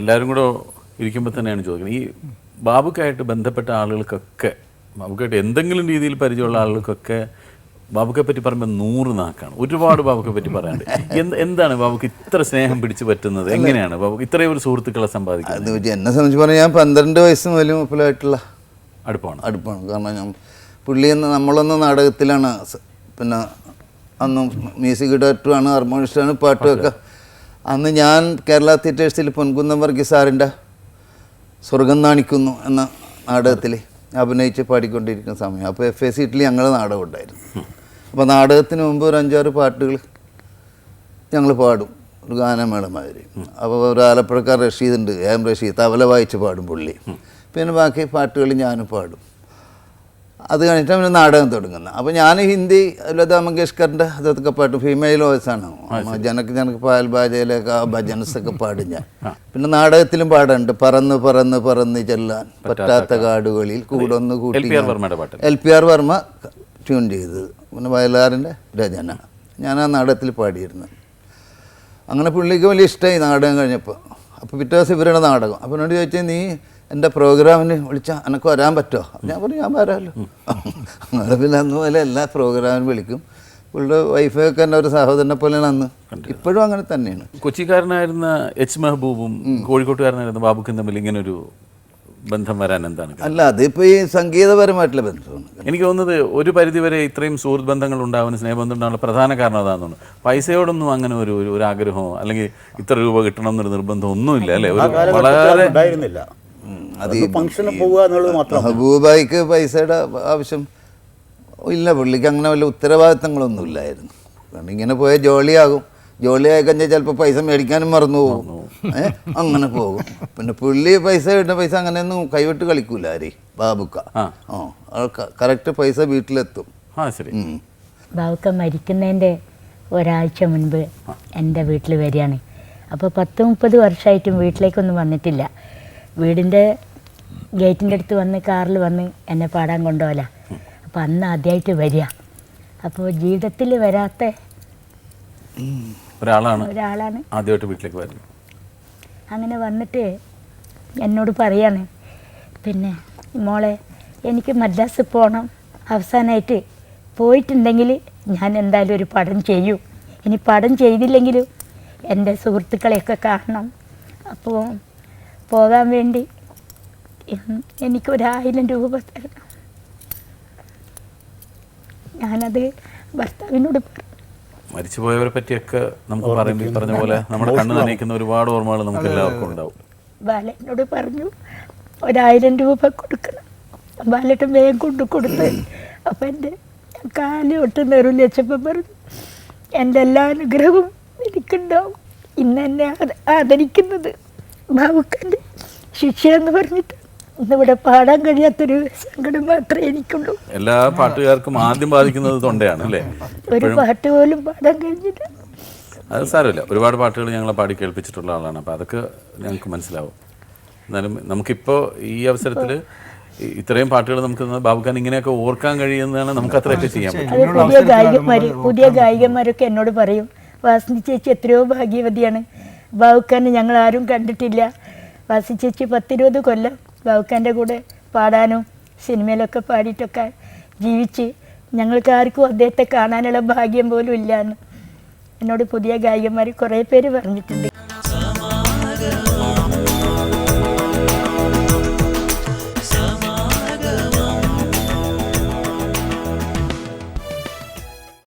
എല്ലാവരും കൂടെ ഇരിക്കുമ്പോൾ തന്നെയാണ് ചോദിക്കുന്നത്. ഈ ബാബുക്കായിട്ട് ബന്ധപ്പെട്ട ആളുകൾക്കൊക്കെ ബാബുക്കായിട്ട് എന്തെങ്കിലും രീതിയിൽ പരിചയമുള്ള ആളുകൾക്കൊക്കെ ബാബുക്കെ പറ്റി പറയുമ്പോൾ നൂറ് നാക്കാണ്. ഒരുപാട് ബാബുക്കെ പറ്റി പറയാനുണ്ട്. എന്ത് എന്താണ് ബാബുക്ക് ഇത്ര സ്നേഹം പിടിച്ചു പറ്റുന്നത്? എങ്ങനെയാണ് ബാബുക്ക് ഇത്രയും ഒരു സുഹൃത്തുക്കളെ സമ്പാദിക്കുന്നത്? എന്നെ സംബന്ധിച്ച് പറഞ്ഞാൽ ഞാൻ പന്ത്രണ്ട് വയസ്സ് മുതൽ മുപ്പിലായിട്ടുള്ള അടുപ്പാണ്. അടുപ്പാണ്. കാരണം ഞാൻ പുള്ളി എന്ന് നമ്മളൊന്ന് നാടകത്തിലാണ് പിന്നെ അന്ന് മ്യൂസിക് ഡയറക്ടറാണ് ഹാർമോണിസ്റ്റാണ് പാട്ടുമൊക്കെ അന്ന് ഞാൻ കേരള തിയേറ്റേഴ്സിൽ പൊൻകുന്നം വർഗീസ് സാറിന്റെ സ്വർഗം നാണിക്കുന്നു എന്ന നാടകത്തിൽ അഭിനയിച്ച് പാടിക്കൊണ്ടിരിക്കുന്ന സമയം. അപ്പോൾ എഫ് എ സീറ്റിൽ ഞങ്ങൾ നാടകം ഉണ്ടായിരുന്നു. അപ്പോൾ നാടകത്തിന് മുമ്പ് ഒരു അഞ്ചാറ് പാട്ടുകൾ ഞങ്ങൾ പാടും. ഒരു ഗാനമേള മാതിരി. അപ്പോൾ ഒരു ആലപ്പുഴക്കാർ റഷീദ് ഉണ്ട്. എം റഷീദ് തവല വായിച്ച് പാടും പുള്ളി. പിന്നെ ബാക്കി പാട്ടുകൾ ഞാനും പാടും. അത് കഴിഞ്ഞിട്ട് അവന് നാടകം തുടങ്ങുന്നത് അപ്പോൾ ഞാൻ ഹിന്ദി ലത മങ്കേഷ്കറിന്റെ അതൊക്കെ പാട്ടും ഫീമെയിൽ വോയിസാണ് ജനക്ക് ജനക്ക് പാൽ ബാജയിലൊക്കെ ആ ഭജൻസ് ഒക്കെ പാടും ഞാൻ. പിന്നെ നാടകത്തിലും പാടുന്നുണ്ട് പറന്ന് പറന്ന് പറന്ന് ചെല്ലാൻ പറ്റാത്ത കാടുകളിൽ കൂടൊന്ന് കൂട്ടി L P R Varma tune ചെയ്തത്. പിന്നെ വയലാറിന്റെ രചന. ഞാൻ ആ നാടകത്തിൽ പാടിയിരുന്നു. അങ്ങനെ പുള്ളിക്ക് വലിയ ഇഷ്ടമായി നാടകം കഴിഞ്ഞപ്പോൾ അപ്പോൾ പിറ്റേ ദിവസം ഇവരുടെ നാടകം. അപ്പോൾ എന്നോട് ചോദിച്ചാൽ നീ എന്റെ പ്രോഗ്രാമിന് വിളിച്ചാൽ എനക്ക് വരാൻ പറ്റുമോ ഞാൻ പറഞ്ഞു ഞാൻ വരാമല്ലോ അങ്ങനെ പിന്നെ അന്ന് പോലെ എല്ലാ പ്രോഗ്രാമിനും വിളിക്കും. പുള്ളിയുടെ വൈഫൊക്കെ എന്റെ ഒരു സഹോദരനെ പോലെയാണ് അന്ന്. ഇപ്പോഴും അങ്ങനെ തന്നെയാണ്. കൊച്ചിക്കാരനായിരുന്ന എച്ച് മെഹബൂബും കോഴിക്കോട്ടുകാരനായിരുന്ന ബാബുക്കും തമ്മിൽ ഇങ്ങനെ ഒരു ബന്ധം വരാൻ എന്താണ്? അല്ല അതിപ്പോൾ ഈ സംഗീതപരമായിട്ടുള്ള ബന്ധമാണ്. എനിക്ക് തോന്നുന്നത് ഒരു പരിധിവരെ ഇത്രയും സുഹൃത്ത് ബന്ധങ്ങൾ ഉണ്ടാവാൻ സ്നേഹബന്ധം ഉണ്ടാകാനുള്ള പ്രധാന കാരണം അതാണെന്ന് തോന്നുന്നു. പൈസയോടൊന്നും അങ്ങനെ ഒരു ഒരു- ആഗ്രഹമോ അല്ലെങ്കിൽ ഇത്ര രൂപ കിട്ടണം എന്നൊരു നിർബന്ധം ഒന്നുമില്ല അല്ലേ? വളരെ ഉണ്ടായിരുന്നില്ല. അത് ഫംഗ്ഷന് പോവുക എന്നുള്ളത് മാത്രം. മെഹബൂബായിക്ക് പൈസയുടെ ആവശ്യം ഇല്ല. പുള്ളിക്ക് അങ്ങനെ വല്ല ഉത്തരവാദിത്തങ്ങളൊന്നും ഇല്ലായിരുന്നു കാരണം ഇങ്ങനെ പോയാൽ ജോളിയാകും ജോളിയായി കഴിഞ്ഞാൽ ചിലപ്പോൾ പൈസ മേടിക്കാനും മറന്നു പോകും. ഏഹ് അങ്ങനെ പോകും. പിന്നെ പുള്ളി പൈസ കിട്ടുന്ന പൈസ അങ്ങനെയൊന്നും കൈവിട്ട് കളിക്കൂല ആരേ? ബാബുക്ക. ആ. കറക്റ്റ് പൈസ വീട്ടിലെത്തും. ബാബുക്ക മരിക്കുന്നതിന്റെ ഒരാഴ്ച മുൻപ് എന്റെ വീട്ടിൽ വരികയാണ്. അപ്പോൾ പത്ത് മുപ്പത് വർഷമായിട്ടും വീട്ടിലേക്കൊന്നും വന്നിട്ടില്ല. വീടിന്റെ ഗേറ്റിന്റെ അടുത്ത് വന്ന് കാറിൽ വന്ന് എന്നെ പാടാൻ കൊണ്ടുപോകല അപ്പോൾ അന്ന് ആദ്യമായിട്ട് വരിക. അപ്പോൾ ജീവിതത്തിൽ വരാത്ത ഒരാളാണ് ഒരാളാണ്. ആദ്യമായിട്ട് വീട്ടിലേക്ക് വരുന്നത്. അങ്ങനെ വന്നിട്ട് എന്നോട് പറയാണ് പിന്നെ മോളെ എനിക്ക് മദ്രാസ് പോകണം അവസാനമായിട്ട് പോയിട്ടുണ്ടെങ്കിൽ ഞാൻ എന്തായാലും ഒരു പടം ചെയ്യൂ. ഇനി പടം ചെയ്തില്ലെങ്കിലും എന്റെ സുഹൃത്തുക്കളെയൊക്കെ കാണണം. അപ്പോൾ പോകാൻ വേണ്ടി എനിക്കൊരായിരം രൂപ തരണം. ഞാനത് ഭർത്താവിനോട് പറഞ്ഞു മരിച്ചുപോയവരെ പറ്റിയൊക്കെ നമുക്ക് പറയുമ്പോൾ പറഞ്ഞ പോലെ നമ്മുടെ കണ്ണ് നനയിക്കുന്ന ഒരുപാട് ഓർമ്മകൾ നമുക്ക് എല്ലാവർക്കും ഉണ്ടാവും. ബാലനോട് പറഞ്ഞു ഒരായിരം രൂപ കൊടുക്കണം. ബാലട്ട് വേഗം കൊണ്ടു കൊടുത്ത് അപ്പം എന്റെ കാൽ തൊട്ട് നെറുവിൽ വെച്ചപ്പോൾ പറഞ്ഞു എന്റെ എല്ലാ അനുഗ്രഹവും എനിക്കുണ്ടാവും. ഇന്ന് എന്നെ ആദ- ആദരിക്കുന്നത് ബാബുക്കന്റെ ശിക്ഷ എന്ന് പറഞ്ഞിട്ട് ഇന്നിവിടെ പാടാൻ കഴിയാത്തൊരു സങ്കടം മാത്രമേ എനിക്കുള്ളൂ. എല്ലാ പാട്ടുകാർക്കും ആദ്യം ബാധിക്കുന്നത് തൊണ്ടയാണ് അല്ലേ? ഒരു പാട്ട് പോലും പാടാൻ കഴിഞ്ഞില്ല. അത് സാരമില്ല. ഒരുപാട് പാട്ടുകൾ ഞങ്ങളെ പാടി കേൾപ്പിച്ചിട്ടുള്ള ആളാണ്. അപ്പോൾ അതൊക്കെ ഞങ്ങൾക്ക് മനസ്സിലാവും. എന്നാലും നമുക്കിപ്പോൾ ഈ അവസരത്തിൽ ഇത്രയും പാട്ടുകൾ നമുക്ക് ബാബുഖാൻ ഇങ്ങനെയൊക്കെ ഓർക്കാൻ കഴിയുന്നതാണ് നമുക്ക് അത്രയൊക്കെ ചെയ്യാൻ പറ്റും. പുതിയ ഗായികന്മാർ പുതിയ ഗായികന്മാരൊക്കെ എന്നോട് പറയും വാസന്തി ചേച്ചി എത്രയോ ഭാഗ്യവതിയാണ്. ബാബുഖാനെ ഞങ്ങൾ ആരും കണ്ടിട്ടില്ല. വാസി ചേച്ചി പത്തിരുപത് കൊല്ലം ബാവുക്കാന്റെ കൂടെ പാടാനും സിനിമയിലൊക്കെ പാടിയിട്ടൊക്കെ ജീവിച്ച് ഞങ്ങൾക്ക് ആർക്കും അദ്ദേഹത്തെ കാണാനുള്ള ഭാഗ്യം പോലും ഇല്ല എന്നോട് പുതിയ ഗായികന്മാർ കുറേ പേര് പറഞ്ഞിട്ടുണ്ട്.